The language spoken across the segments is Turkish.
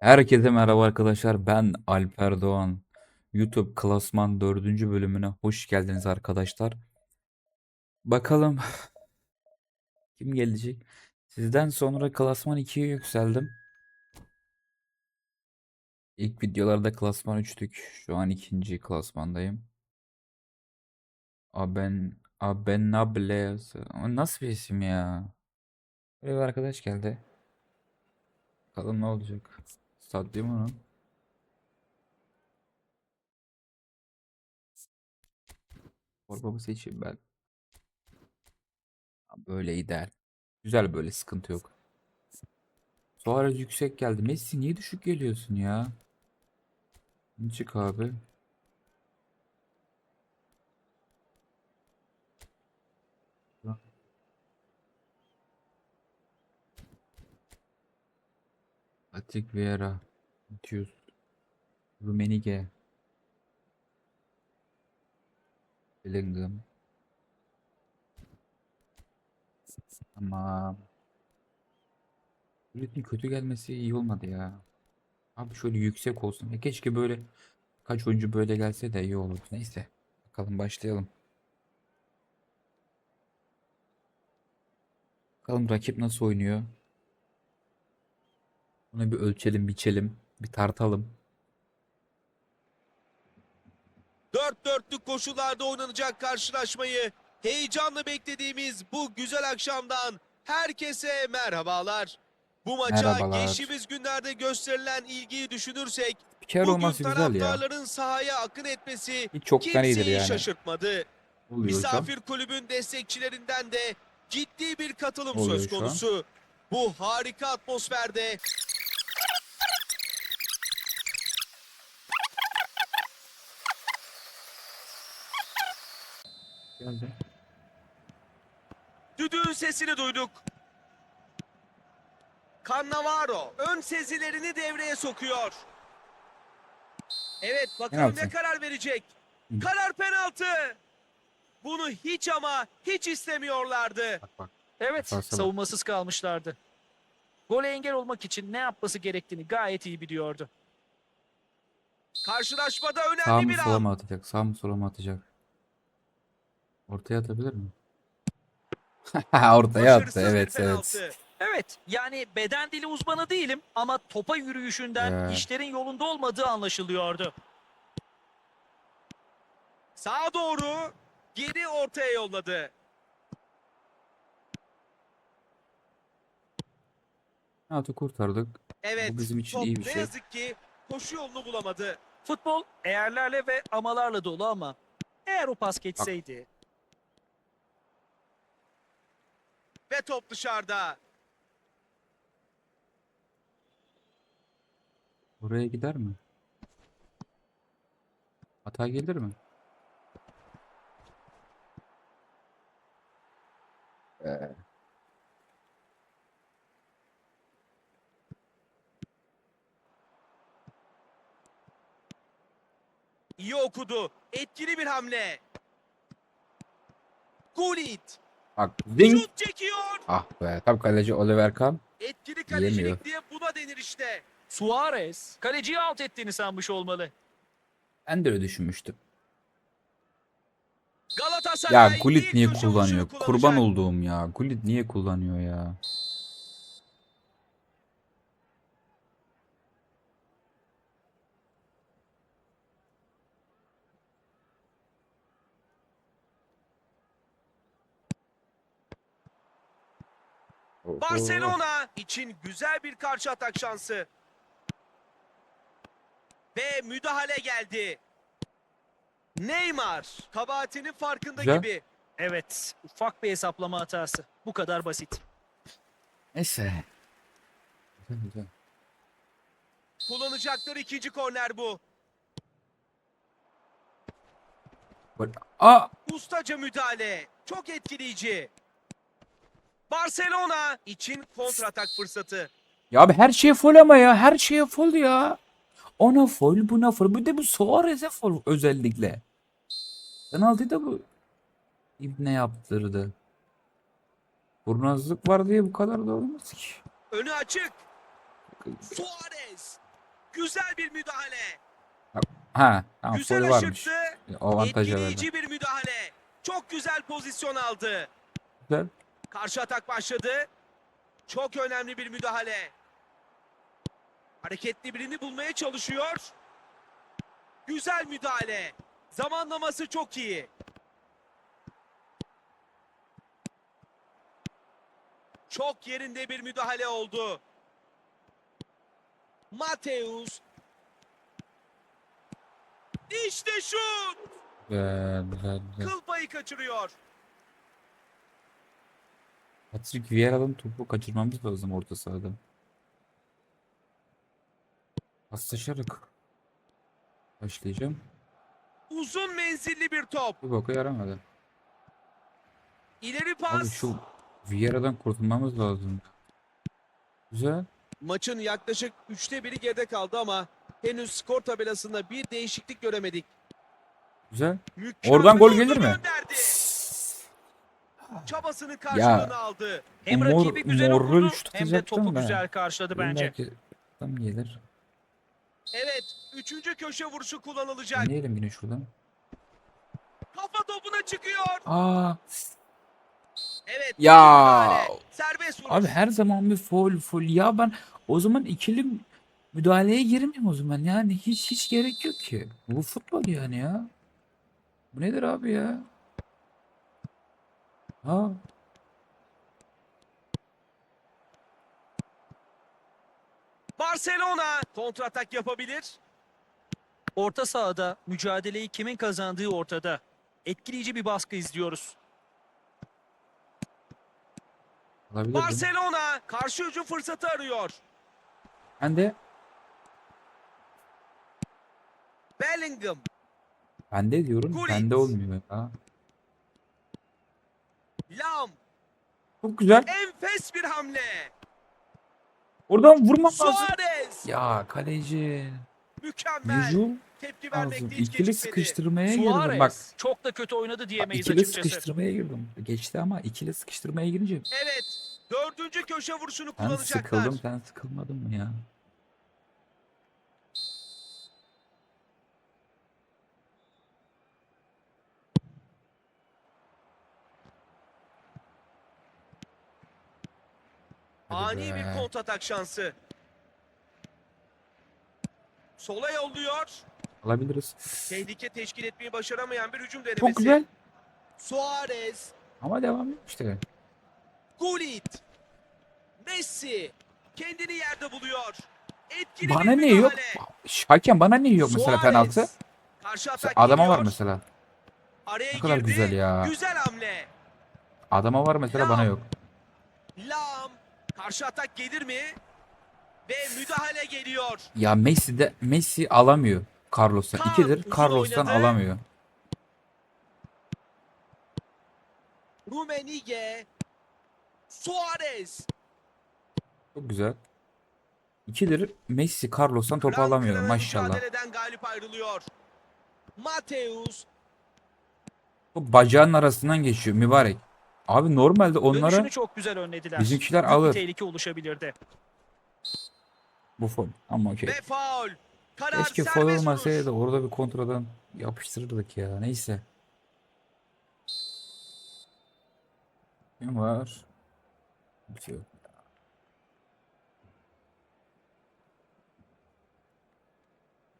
Herkese merhaba arkadaşlar. Ben Alper Doğan. YouTube Klasman 4. bölümüne hoş geldiniz arkadaşlar. Bakalım kim gelecek? Sizden sonra Klasman 2'ye yükseldim. İlk videolarda Klasman 3'tük. Şu an ikinci Klasmandayım. Aben Abenable nasıl bir isim ya? Böyle bir arkadaş geldi. Bakalım ne olacak. Stadyum onun. Formamı seçeyim ben. Böyle ideal. Güzel böyle sıkıntı yok. Suarez yüksek geldi. Messi niye düşük geliyorsun ya? Çık abi. Patrick Vieira. Matius. Rumenige. Bellingham. Tamam. Ülkenin kötü gelmesi iyi olmadı ya. Abi şöyle yüksek olsun. Ya keşke böyle kaç oyuncu böyle gelse de iyi olur. Neyse. Bakalım başlayalım. Bakalım rakip nasıl oynuyor. Onu bir ölçelim, biçelim, bir tartalım. Dört dörtlük koşullarda oynanacak karşılaşmayı heyecanla beklediğimiz bu güzel akşamdan herkese merhabalar. Bu maça Merhabalar. geçtiğimiz günlerde gösterilen ilgiyi düşünürsek Bir kere bugün olması güzel ya. taraftarların sahaya akın etmesi Hiç çoktan iyidir kimseyi yani. şaşırtmadı. Oluyor şu an. Misafir kulübün destekçilerinden de ciddi bir katılım Oluyor söz şu an. konusu. Bu harika atmosferde Geldi. Düdüğün sesini duyduk. Cannavaro ön sezilerini devreye sokuyor. Evet bakalım Penaltı. ne karar verecek. Hı. Karar penaltı. Bunu hiç ama hiç istemiyorlardı. Bak bak. Evet, bak. savunmasız kalmışlardı. Gole engel olmak için ne yapması gerektiğini gayet iyi biliyordu. Karşılaşmada Sağ önemli mı bir sola an. mı atacak? Sağ mı sola mı atacak? Ortaya atabilir mi? Ortaya attı. Başarısız bir Evet penaltı. evet. Evet, yani beden dili uzmanı değilim ama topa yürüyüşünden Ee. işlerin yolunda olmadığı anlaşılıyordu. Sağa doğru geri ortaya yolladı. Penaltı kurtardık. Evet Bu bizim için top iyi bir ne şey. yazık ki koşu yolunu bulamadı. Futbol eğerlerle ve amalarla dolu ama eğer o pas geçseydi Ve top dışarıda. Oraya gider mi? Hata gelir mi? Ee, İyi okudu. Etkili bir hamle. Gullit. Bak çekiyor. Ah be. Tam kaleci Oliver Kahn. Etkili kalecilik diye buna denir işte. Suarez kaleciyi out ettiğini sanmış olmalı. Ben de öyle düşünmüştüm. Galatasaray Ya Gullit niye kullanıyor? Kurban olduğum ya. Gullit niye kullanıyor ya? Barcelona için güzel bir karşı atak şansı. Ve müdahale geldi. Neymar kabahatinin farkında Güzel. gibi. Evet, ufak bir hesaplama hatası. Bu kadar basit. Neyse. Güzel güzel. Kullanacakları ikinci korner bu. Bak- Aa! Ustaca müdahale. Çok etkileyici. Barcelona için kontratak fırsatı. Ya abi her şeye full ama ya. Her şeye full ya. Ona full, buna full. Bir de bu Suarez'e full özellikle. Penaltıyı da bu İbne yaptırdı. Kurnazlık var diye bu kadar da olmaz ki. Önü açık. Suarez. Güzel bir müdahale. Ha tamam Güzel foul varmış. O avantajı verdi. Etkileyici bir müdahale. Çok güzel pozisyon aldı. Güzel. Karşı atak başladı. Çok önemli bir müdahale. Hareketli birini bulmaya çalışıyor. Güzel müdahale. Zamanlaması çok iyi. Çok yerinde bir müdahale oldu. Mateus. İşte şut. Kıl payı kaçırıyor. Patrick Vieira'dan topu kaçırmamız lazım orta sahada. Paslaşarak başlayacağım. Uzun menzilli bir top. Bir boka yaramadı. İleri Abi pas. şu Vieira'dan kurtulmamız lazım. Güzel. Maçın yaklaşık üçte biri geride kaldı ama henüz skor tabelasında bir değişiklik göremedik. Güzel. Mükemmel Oradan gol gelir mi? gönderdi. Çabasının karşılığını aldı. Hem Mor- rakibi güzel okudu hem de topu da. güzel karşıladı bence. Belki tam gelir. Evet, üçüncü köşe vuruşu kullanılacak. Deneyelim yine şuradan. Kafa topuna çıkıyor. Aa, Evet. Ya. Serbest vuruş. abi her zaman bir foul foul. Ya ben o zaman ikili müdahaleye girmeyeyim o zaman. Yani hiç hiç gerek yok ki. Bu futbol yani ya. Bu nedir abi ya? Ha. Barcelona kontratak yapabilir. Orta sahada mücadeleyi kimin kazandığı ortada. Etkileyici bir baskı izliyoruz. Olabilir. Barcelona karşı hücum fırsatı arıyor. Ben de Bellingham. ben de diyorum. Gullit. Bende olmuyor. Ha. Lam. Çok güzel. Enfes bir hamle. Oradan vurmam lazım. Suarez. Ya kaleci. Mükemmel. Vücut Tepki lazım. hiç İkili gecikmedi. sıkıştırmaya girdim. Bak çok da kötü oynadı diyemeyiz ikili açıkçası. sıkıştırmaya girdim. Geçti ama ikili sıkıştırmaya girince Evet. Dördüncü köşe vuruşunu ben kullanacaklar. sıkıldım. Sen sıkılmadın mı ya? Ani bir kontratak şansı. Sola yolluyor. Alabiliriz. Tehlike teşkil etmeyi başaramayan bir hücum denemesi. Çok güzel. Suarez. Ama devam et işte. Gullit. Messi. Kendini yerde buluyor. Etkili Bana ne yok? Hakem bana niye yok mesela Suarez. penaltı? Karşı atak Adama var mesela. Araya Ne kadar girdi. güzel ya. Güzel hamle. Adama var mesela bana Lam. yok. Lam. Karşı atak gelir mi? Ve müdahale geliyor. Ya Messi de Messi alamıyor Carlos'tan. Kaan İkidir uzun Carlos'tan oynadı. alamıyor. Rumenige. Suarez. Çok güzel. İkidir Messi Carlos'tan topu alamıyor maşallah. Mücadeleden galip ayrılıyor. Mateus. Bu bacağın arasından geçiyor mübarek. Abi normalde onlara Dönüşünü çok güzel önlediler. bizimkiler Büyük bir alır. tehlike oluşabilirdi. bu fol. Ama okey. Ve faul. Karar Keşke serbest vuruş. olmasaydı orada bir kontradan yapıştırırdık ya. Neyse. Ne var? Bir şey yok.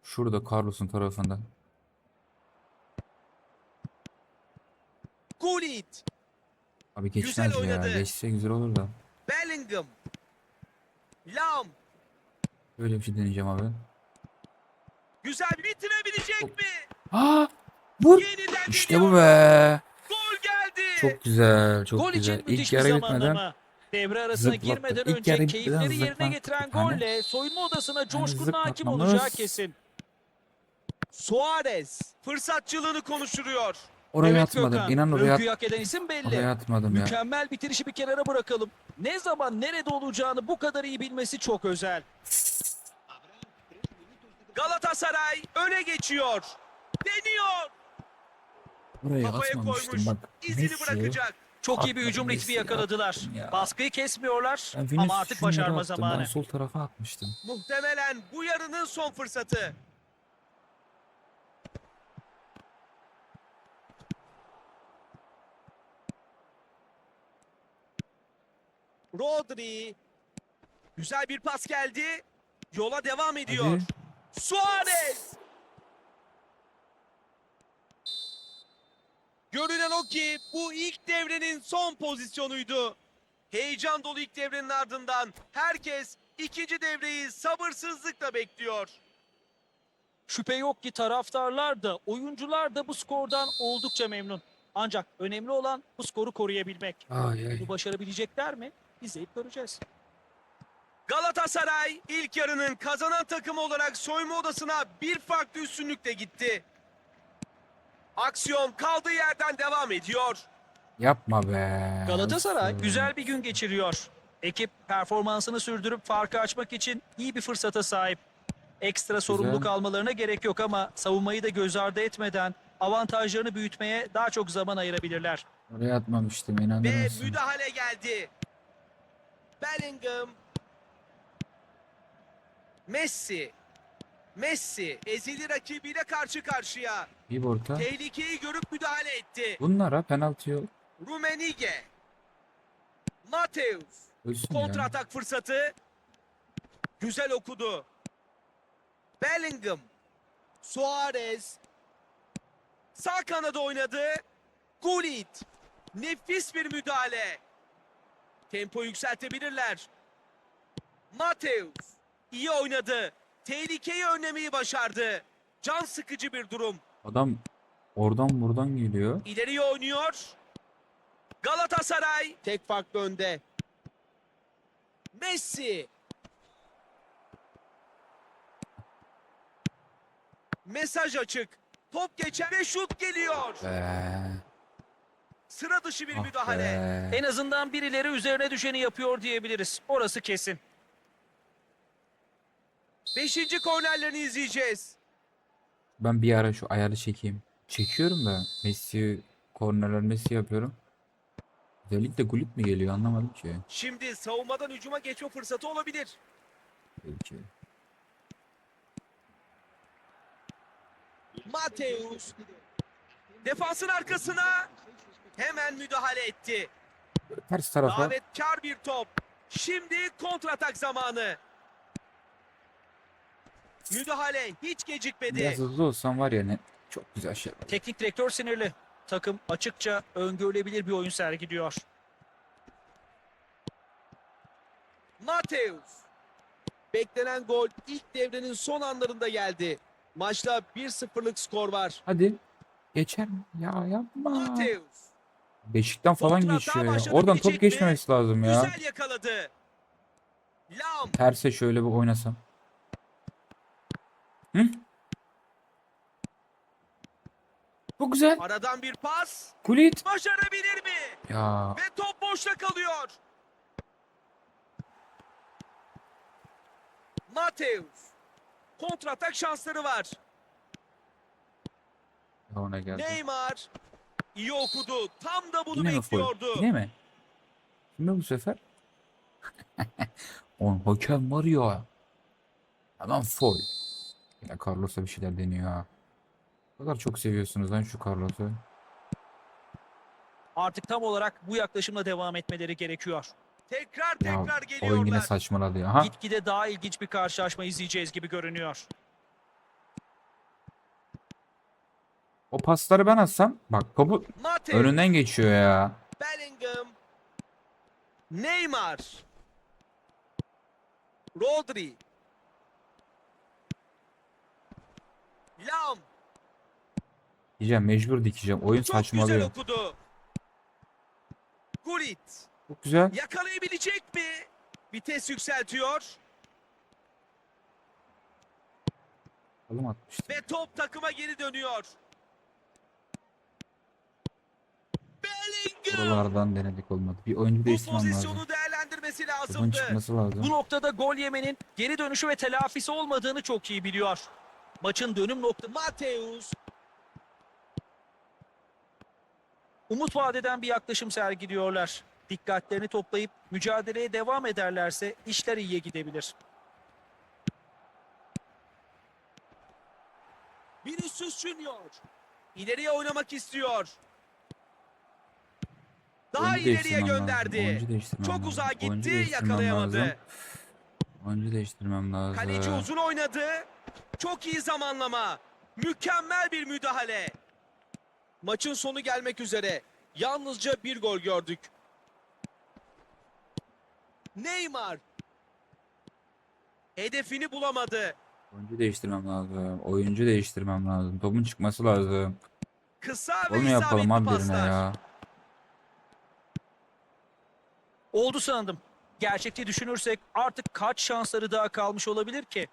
Şurada Carlos'un tarafında. Gullit. Abi Güzel geçmez ya. oynadı. Geçse güzel olur da. Bellingham. Lam. Böyle bir şey deneyeceğim abi. Güzel bitirebilecek mi? Aa! Vur! Yeniden İşte bu be. Gol geldi. Çok güzel, çok Gol güzel. için İlk yarı bitmeden. Devre arasına zıplattı. girmeden İlk önce keyifleri yerine zıplattı getiren golle soyunma odasına coşkunun zıplatmamız- hakim olacağı kesin. Suarez. Fırsatçılığını konuşturuyor. Oraya evet atmadım. Gökhan, İnan oraya, övgüyü hak eden isim belli. oraya atmadım ya. Mükemmel bitirişi bir kenara bırakalım. Ne zaman nerede olacağını bu kadar iyi bilmesi çok özel. Galatasaray öne geçiyor. Deniyor. Oraya Kafaya atmamıştım koymuş. bak. İzini Messi bırakacak. Çok iyi bir hücum ritmi yakaladılar. ya. Baskıyı kesmiyorlar Ben ama artık başarma zamanı. Ben sol tarafa atmıştım. Muhtemelen bu yarının son fırsatı. Rodri. Güzel bir pas geldi. Yola devam ediyor. Hadi. Suarez. Görünen o ki bu ilk devrenin son pozisyonuydu. Heyecan dolu ilk devrenin ardından herkes ikinci devreyi sabırsızlıkla bekliyor. Şüphe yok ki taraftarlar da oyuncular da bu skordan oldukça memnun. Ancak önemli olan bu skoru koruyabilmek. Ay ay. Bunu başarabilecekler mi? İzleyip göreceğiz. Galatasaray ilk yarının kazanan takımı olarak soyunma odasına bir farklı üstünlükle gitti. Aksiyon kaldığı yerden devam ediyor. Yapma be. Galatasaray güzel bir gün geçiriyor. Ekip performansını sürdürüp farkı açmak için iyi bir fırsata sahip. Ekstra sorumluluk almalarına gerek yok ama savunmayı da göz ardı etmeden avantajlarını büyütmeye daha çok zaman ayırabilirler. Oraya atmamıştım inanır Ve müdahale geldi. Bellingham. Messi. Messi ezili rakibiyle karşı karşıya. Bir orta. Tehlikeyi görüp müdahale etti. Bunlara penaltı yok. Rumenige. Mateus. Ölsün Kontra ya. atak fırsatı. Güzel okudu. Bellingham. Suarez. Sağ kanada oynadı. Gullit. Nefis bir müdahale. Tempo yükseltebilirler. Mateus. iyi oynadı. Tehlikeyi önlemeyi başardı. Can sıkıcı bir durum. Adam oradan buradan geliyor. İleriye oynuyor. Galatasaray tek farklı önde. Messi. Mesaj açık. Top geçer ve şut geliyor. Be. Sıra dışı bir Ah müdahale. be. En azından birileri üzerine düşeni yapıyor diyebiliriz. Orası kesin. Beşinci kornerlerini izleyeceğiz. Ben bir ara şu ayarı çekeyim. Çekiyorum da Messi kornerler Messi yapıyorum. Özellikle Gullit mi geliyor anlamadım ki. Şimdi savunmadan hücuma geçme fırsatı olabilir. Belki. Mateus. Defansın arkasına hemen müdahale etti. Ters tarafa. Davetkar bir top. Şimdi kontratak zamanı. Müdahale hiç gecikmedi. Biraz hızlı olsam var ya ne çok güzel şey. var. Teknik direktör sinirli. Takım açıkça öngörülebilir bir oyun sergiliyor. Mateus. Beklenen gol ilk devrenin son anlarında geldi. Maçta 1-0'lık skor var. Hadi. Geçer mi? Ya yapma. Mateus Beşikten falan geçiyor ya. başladı, Oradan top bitecek mi? geçmemesi lazım ya. güzel yakaladı. Lam Terse şöyle bir oynasam. Hı? Çok güzel. aradan bir pas. Gullit. Başarabilir mi? Ya Ve top boşta kalıyor. Mateus. Kontratak şansları var. ona geldi. Neymar. İyi okudu. Tam da bunu Yine mi bekliyordu. Yine mi? Kime bu sefer? On hakem var ya. Hemen foul. Ya Carlos'a bir şeyler deniyor ha. O kadar çok seviyorsunuz lan şu Carlos'u. Artık tam olarak bu yaklaşımla devam etmeleri gerekiyor. Tekrar Ya tekrar oyun yine geliyorlar. saçmaladı ya. Gitgide daha ilginç bir karşılaşma izleyeceğiz gibi görünüyor. O pasları ben atsam bak topu Mateus. önünden geçiyor ya. Bellingham. Neymar. Rodri. Lam. Diyeceğim mecbur dikeceğim. Oyun Çok güzel saçmalıyor. okudu. Gullit. Çok güzel. Yakalayabilecek mi? Vites yükseltiyor. Kalım atmıştı. Ve top takıma geri dönüyor. Bellingham. Buralardan denedik olmadı. Bir oyuncu Bu değiştirmem lazım. pozisyonu değerlendirmesi lazımdı. çıkması lazım. Bu noktada gol yemenin geri dönüşü ve telafisi olmadığını çok iyi biliyor. Maçın dönüm noktası Mateus. Umut vadeden bir yaklaşım sergiliyorlar. Dikkatlerini toplayıp mücadeleye devam ederlerse işler iyiye gidebilir. Vinicius Junior. İleriye oynamak istiyor. Daha Oyuncu ileriye değiştirmem lazım, gönderdi. oyuncu değiştirmem Çok lazım, uzağa oyuncu gitti, değiştirmem yakalayamadı. lazım. Oyuncu değiştirmem lazım. Kaleci uzun oynadı. Çok iyi zamanlama. Mükemmel bir müdahale. Maçın sonu gelmek üzere. Yalnızca bir gol gördük. Neymar. Hedefini bulamadı. Oyuncu değiştirmem lazım. Oyuncu değiştirmem lazım. Topun çıkması lazım. Kısa ve Onu yapalım abi birine paslar. ya. Oldu sandım. Gerçekçi düşünürsek artık kaç şansları daha kalmış olabilir ki?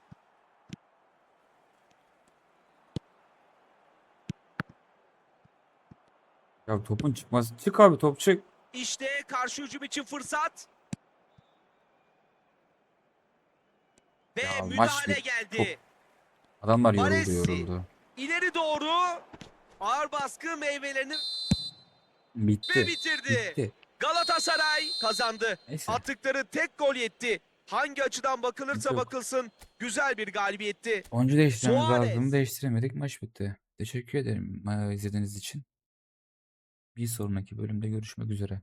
Ya topun çıkması. Çık abi top çık. İşte karşı hücum için fırsat. Ve Ya maç müdahale bit- geldi. Adamlar yoruldu Baresi. yoruldu. İleri doğru ağır baskı meyvelerini Bitti. ve bitirdi. Bitti. Galatasaray kazandı. Neyse. Attıkları tek gol yetti. Hangi açıdan bakılırsa Yok. bakılsın güzel bir galibiyetti. Oyuncu değiştirmemiz Suarez. lazım. Değiştiremedik. Maç bitti. Teşekkür ederim izlediğiniz için. Bir sonraki bölümde görüşmek üzere.